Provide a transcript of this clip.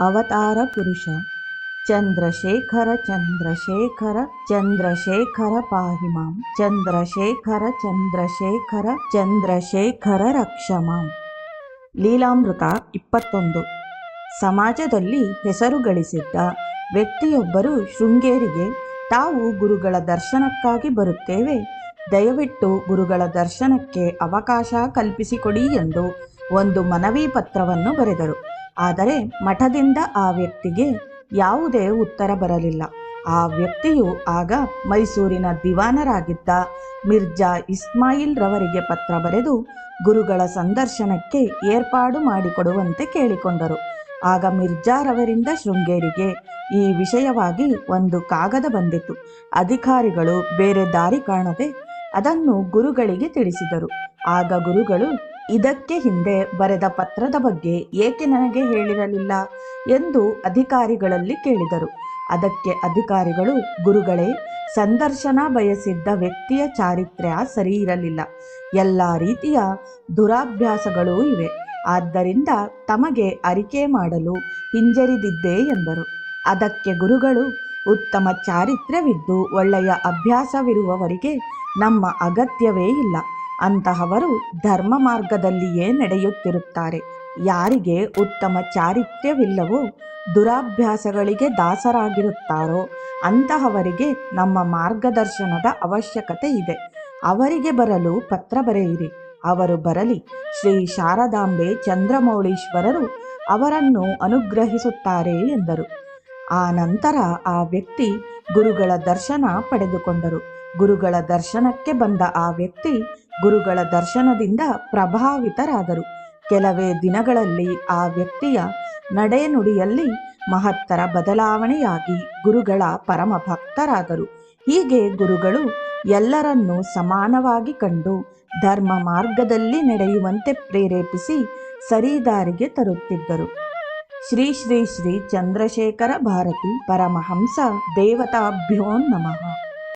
ಅವತಾರ ಪುರುಷ. ಚಂದ್ರಶೇಖರ ಚಂದ್ರಶೇಖರ ಚಂದ್ರಶೇಖರ ಪಾಹಿ ಚಂದ್ರಶೇಖರ ಚಂದ್ರಶೇಖರ ಚಂದ್ರಶೇಖರ ರಕ್ಷ ಮಾಂ ಲೀಲಾಮೃತ ಇಪ್ಪತ್ತೊಂದು. ಸಮಾಜದಲ್ಲಿ ಹೆಸರು ಗಳಿಸಿದ್ದ ವ್ಯಕ್ತಿಯೊಬ್ಬರು ಶೃಂಗೇರಿಗೆ, ತಾವು ಗುರುಗಳ ದರ್ಶನಕ್ಕಾಗಿ ಬರುತ್ತೇವೆ. ದಯವಿಟ್ಟು ಗುರುಗಳ ದರ್ಶನಕ್ಕೆ ಅವಕಾಶ ಕಲ್ಪಿಸಿಕೊಡಿ ಎಂದು ಒಂದು ಮನವಿ ಪತ್ರವನ್ನು ಬರೆದರು. ಆದರೆ ಮಠದಿಂದ ಆ ವ್ಯಕ್ತಿಗೆ ಯಾವುದೇ ಉತ್ತರ ಬರಲಿಲ್ಲ. ಆ ವ್ಯಕ್ತಿಯು ಆಗ ಮೈಸೂರಿನ ದಿವಾನರಾಗಿದ್ದ ಮಿರ್ಜಾ ಇಸ್ಮಾಯಿಲ್ ರವರಿಗೆ ಪತ್ರ ಬರೆದು ಗುರುಗಳ ಸಂದರ್ಶನಕ್ಕೆ ಏರ್ಪಾಡು ಮಾಡಿಕೊಡುವಂತೆ ಕೇಳಿಕೊಂಡರು. ಆಗ ಮಿರ್ಜಾರವರಿಂದ ಶೃಂಗೇರಿಗೆ ಈ ವಿಷಯವಾಗಿ ಒಂದು ಕಾಗದ ಬಂದಿತು ಅಧಿಕಾರಿಗಳು ಬೇರೆ ದಾರಿ ಕಾಣದೆ ಅದನ್ನು ಗುರುಗಳಿಗೆ ತಿಳಿಸಿದರು. ಆಗ ಗುರುಗಳು ಇದಕ್ಕೆ ಹಿಂದೆ ಬರೆದ ಪತ್ರದ ಬಗ್ಗೆ ಏಕೆ ನನಗೆ ಹೇಳಿರಲಿಲ್ಲ ಎಂದು ಅಧಿಕಾರಿಗಳಲ್ಲಿ ಕೇಳಿದರು. ಅದಕ್ಕೆ ಅಧಿಕಾರಿಗಳು, ಗುರುಗಳೇ, ಸಂದರ್ಶನ ಬಯಸಿದ್ದ ವ್ಯಕ್ತಿಯ ಚಾರಿತ್ರ್ಯ ಸರಿ ಇರಲಿಲ್ಲ. ಎಲ್ಲ ರೀತಿಯ ದುರಾಭ್ಯಾಸಗಳೂ ಇವೆ. ಆದ್ದರಿಂದ ತಮಗೆ ಅರಿಕೆ ಮಾಡಲು ಹಿಂಜರಿದಿದ್ದೆ ಎಂದರು. ಅದಕ್ಕೆ ಗುರುಗಳು, ಉತ್ತಮ ಚಾರಿತ್ರ್ಯವಿದ್ದು ಒಳ್ಳೆಯ ಅಭ್ಯಾಸವಿರುವವರಿಗೆ ನಮ್ಮ ಅಗತ್ಯವೇ ಇಲ್ಲ. ಅಂತಹವರು ಧರ್ಮ ಮಾರ್ಗದಲ್ಲಿಯೇ ನಡೆಯುತ್ತಿರುತ್ತಾರೆ. ಯಾರಿಗೆ ಉತ್ತಮ ಚಾರಿತ್ಯವಿಲ್ಲವೋ ದುರಾಭ್ಯಾಸಗಳಿಗೆ ದಾಸರಾಗಿರುತ್ತಾರೋ, ಅಂತಹವರಿಗೆ ನಮ್ಮ ಮಾರ್ಗದರ್ಶನದ ಅವಶ್ಯಕತೆ ಇದೆ. ಅವರಿಗೆ ಬರಲು ಪತ್ರ ಬರೆಯಿರಿ. ಅವರು ಬರಲಿ ಶ್ರೀ ಶಾರದಾಂಬೆ ಚಂದ್ರಮೌಳೀಶ್ವರರು ಅವರನ್ನು ಅನುಗ್ರಹಿಸುತ್ತಾರೆ ಎಂದರು. ಆ ನಂತರ ಆ ವ್ಯಕ್ತಿ ಗುರುಗಳ ದರ್ಶನ ಪಡೆದುಕೊಂಡರು. ಗುರುಗಳ ದರ್ಶನಕ್ಕೆ ಬಂದ ಆ ವ್ಯಕ್ತಿ ಗುರುಗಳ ದರ್ಶನದಿಂದ ಪ್ರಭಾವಿತರಾದರು. ಕೆಲವೇ ದಿನಗಳಲ್ಲಿ ಆ ವ್ಯಕ್ತಿಯ ನಡೆನುಡಿಯಲ್ಲಿ ಮಹತ್ತರ ಬದಲಾವಣೆಯಾಗಿ ಗುರುಗಳ ಪರಮ ಭಕ್ತರಾದರು ಹೀಗೆ ಗುರುಗಳು ಎಲ್ಲರನ್ನೂ ಸಮಾನವಾಗಿ ಕಂಡು ಧರ್ಮ ಮಾರ್ಗದಲ್ಲಿ ನಡೆಯುವಂತೆ ಪ್ರೇರೇಪಿಸಿ ಸರಿದಾರಿಗೆ ತರುತ್ತಿದ್ದರು. ಶ್ರೀ ಶ್ರೀ ಶ್ರೀ ಚಂದ್ರಶೇಖರ ಭಾರತಿ ಪರಮಹಂಸ ದೇವತಾಭ್ಯೋ ನಮಃ.